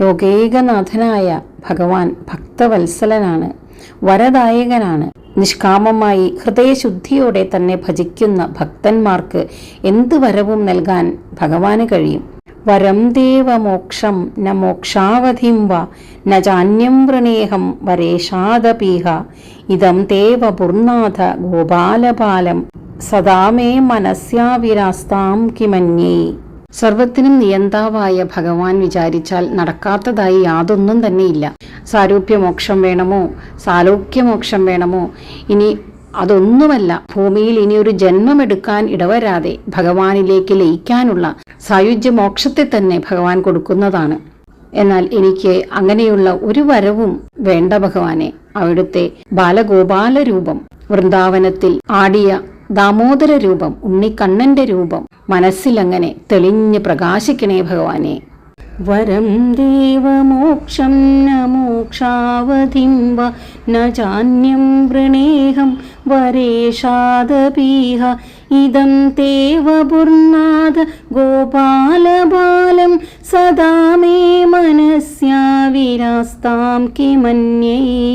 ലോകൈകനാഥനായ ഭഗവാൻ ഭക്തവത്സലനാണ് വരദായകനാണ്. നിഷ്കാമമായി ഹൃദയശുദ്ധിയോടെ തന്നെ ഭജിക്കുന്ന ഭക്തന്മാർക്ക് എന്ത് വരവും നൽകാൻ ഭഗവാന് കഴിയും? വരം ദേവമോക്ഷം ന മോക്ഷാവധിം വ ന ചാന്യം വൃണേഹം വരേഷാദപീഹ ഇതം ദേവ പൂർണാഥ ഗോപാലപാലം സദാ മേ മനസ്യാവിരാസ്താം കിമന്യേ. സർവത്തിനും നിയന്താവായ ഭഗവാൻ വിചാരിച്ചാൽ നടക്കാത്തതായി യാതൊന്നും തന്നെയില്ല. സാരൂപ്യമോക്ഷം വേണമോ? സാലോക്യമോക്ഷം വേണമോ? ഇനി അതൊന്നുമല്ല. ഭൂമിയിൽ ഇനി ഒരു ജന്മമെടുക്കാൻ ഇടവരാതെ ഭഗവാനിലേക്ക് ലയിക്കാനുള്ള സായുജ്യ മോക്ഷത്തെ തന്നെ ഭഗവാൻ കൊടുക്കുന്നതാണ്. എന്നാൽ എനിക്ക് അങ്ങനെയുള്ള ഒരു വരവും വേണ്ട ഭഗവാനെ. അവിടുത്തെ ബാലഗോപാല രൂപം വൃന്ദാവനത്തിൽ ആടിയ ദാമോദര രൂപം ഉണ്ണിക്കണ്ണന്റെ രൂപം മനസ്സിലങ്ങനെ തെളിഞ്ഞ് പ്രകാശിക്കണേ ഭഗവാനെ. വരം ദേവമോക്ഷം ന മോക്ഷാവധിം വ ന ചാന്യം വൃണേഹം വരേഷാദപീഹ. ഇതം തേവപുർനാഥ ഗോപാലബാലം സദാ മേ മനസ്യാവിരാസ്താം കിമന്യേ.